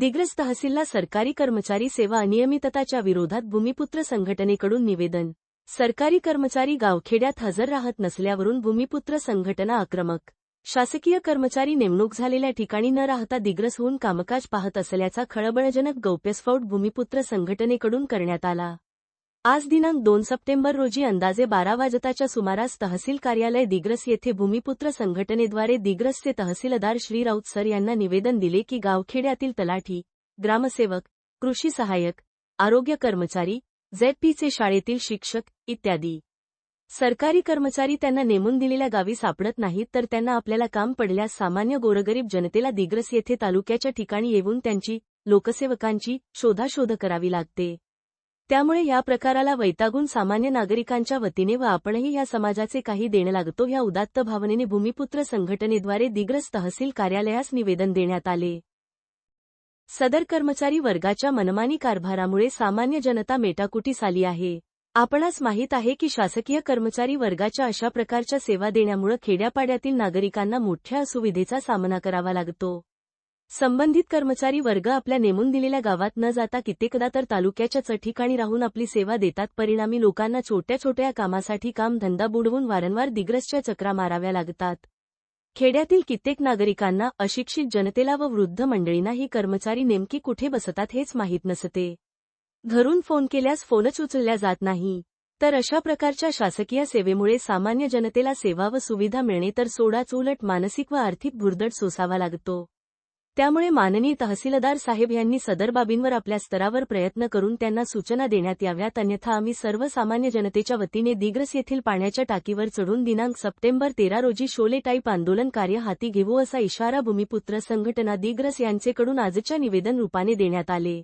दिग्रस तहसीलला सरकारी कर्मचारी सेवा अनियमितताच्या विरोधात भूमिपुत्र संघटनेकडून निवेदन. सरकारी कर्मचारी गावखेड्यात हजर राहत नसल्यावरून भूमिपुत्र संघटना आक्रमक. शासकीय कर्मचारी नेमणूक झालेल्या ठिकाणी न राहता दिग्रसहून कामकाज पाहत असल्याचा खळबळजनक गौप्यस्फोट भूमिपुत्र संघटनेकडून करण्यात आला. आज दिनांक दोन सप्टेंबर रोजी अंदाजे बारा वाजताच्या सुमारास तहसील कार्यालय दिग्रस येथे भूमिपुत्र संघटनेद्वारे दिग्रसचे तहसीलदार श्री राऊत सर यांना निवेदन दिले की गावखेड्यातील तलाठी ग्रामसेवक कृषी सहाय्यक आरोग्य कर्मचारी झेडपीचे शाळेतील शिक्षक इत्यादी. सरकारी कर्मचारी त्यांना नेमून दिलेल्या गावी सापडत नाहीत तर त्यांना आपल्याला काम पडल्यास सामान्य गोरगरीब जनतेला दिग्रस येथे तालुक्याच्या ठिकाणी येऊन त्यांची लोकसेवकांची शोधाशोध करावी लागते. त्यामुळे या प्रकाराला वैतागून सामान्य नागरिकांच्या वतीने व आपणही या समाजाचे काही देणं लागतो या उदात्त भावनेने भूमिपुत्र संघटनेद्वारे दिग्रस तहसील कार्यालयास निवेदन देण्यात आले. सदर कर्मचारी वर्गाच्या मनमानी कारभारामुळे सामान्य जनता मेटाकुटीस आली आहे. आपणास माहीत आहे की शासकीय कर्मचारी वर्गाच्या अशा प्रकारच्या सेवा देण्यामुळे खेड्यापाड्यातील नागरिकांना मोठ्या असुविधेचा सामना करावा लागतो. संबंधित कर्मचारी वर्ग आपल्या नेमून दिलेल्या गावात न जाता कित्येकदा तर तालुक्याच्याच ठिकाणी राहून आपली सेवा देतात. परिणामी लोकांना छोट्या छोट्या कामासाठी काम धंदा बुडवून वारंवार दिग्रसच्या चक्रा माराव्या लागतात. खेड्यातील कित्येक नागरिकांना अशिक्षित जनतेला व वृद्ध मंडळींना ही कर्मचारी नेमकी कुठे बसतात हेच माहीत नसते. घरून फोन केल्यास फोनच उचलल्या जात नाही. तर अशा प्रकारच्या शासकीय सेवेमुळे सामान्य जनतेला सेवा व सुविधा मिळणे तर सोडाच उलट मानसिक व आर्थिक भुर्दड सोसावा लागतो. त्यामुळे माननीय तहसीलदार साहेब यांनी सदर बाबींवर आपल्या स्तरावर प्रयत्न करून त्यांना सूचना देण्यात याव्यात अन्यथा आम्ही सर्वसामान्य जनतेच्या वतीने दिग्रस येथील पाण्याच्या टाकीवर चढून दिनांक सप्टेंबर तेरा रोजी शोले टाईप आंदोलन कार्य हाती घेऊ असा इशारा भूमिपुत्र संघटना दिग्रस यांचेकडून आजच्या निवेदन रूपाने देण्यात आले.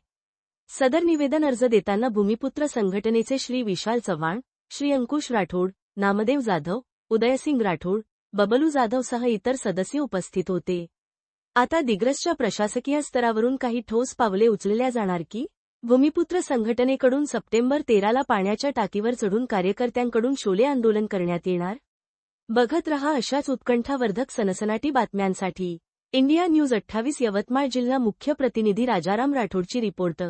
सदर निवेदन अर्ज देताना भूमिपुत्र संघटनेचे श्री विशाल चव्हाण श्री अंकुश राठोड नामदेव जाधव उदयसिंग राठोड बबलू जाधवसह इतर सदस्य उपस्थित होते. आता दिग्रसच्या प्रशासकीय स्तरावरून काही ठोस पावले उचलल्या जाणार की? भूमिपुत्र संघटनेकडून सप्टेंबर तेराला पाण्याच्या टाकीवर चढून कार्यकर्त्यांकडून शोले आंदोलन करण्यात येणार? बघत रहा अशाच उत्कंठावर्धक सनसनाटी बातम्यांसाठी. इंडिया न्यूज अठ्ठावीस यवतमाळ जिल्हा मुख्य प्रतिनिधी राजाराम राठोडची रिपोर्ट.